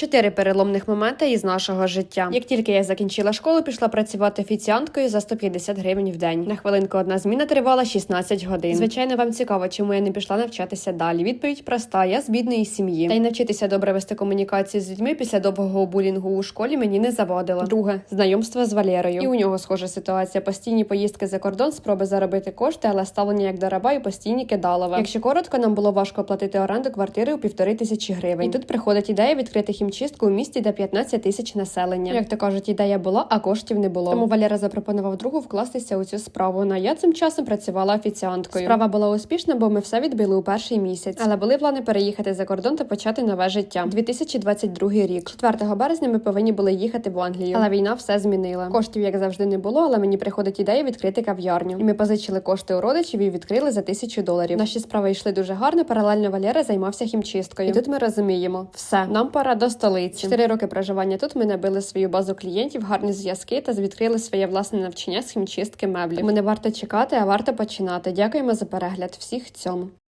Чотири переломних моменти із нашого життя. Як тільки я закінчила школу, пішла працювати офіціанткою за 150 гривень в день. На хвилинку одна зміна тривала 16 годин. Звичайно, вам цікаво, чому я не пішла навчатися далі. Відповідь проста: я з бідної сім'ї. Та й навчитися добре вести комунікацію з людьми після довгого булінгу у школі мені не завадило. Друге знайомство з Валерою. І у нього схожа ситуація. Постійні поїздки за кордон, спроби заробити кошти, але ставлення як до раба і постійні кидалова. Якщо коротко, нам було важко платити оренду квартири у півтори тисячі гривень. І тут приходить ідея відкрити хімчистку у місті, де 15 тисяч населення. Як то кажуть, ідея була, а коштів не було. Тому Валера запропонував другу вкластися у цю справу. Ну, а я цим часом працювала офіціанткою. Справа була успішна, бо ми все відбили у перший місяць. Але були плани переїхати за кордон та почати нове життя. 2022 рік. 4 березня ми повинні були їхати в Англію. Але війна все змінила. Коштів, як завжди, не було, але мені приходить ідея відкрити кав'ярню. І ми позичили кошти у родичів і відкрили за тисячу доларів. Наші справи йшли дуже гарно. Паралельно Валера займався хімчисткою. І тут ми розуміємо, все нам пора до столиці. Чотири роки проживання тут ми набили свою базу клієнтів, гарні зв'язки та відкрили своє власне навчання з хімчистки меблів. Тому не варто чекати, а варто починати. Дякуємо за перегляд. Всіх цьому.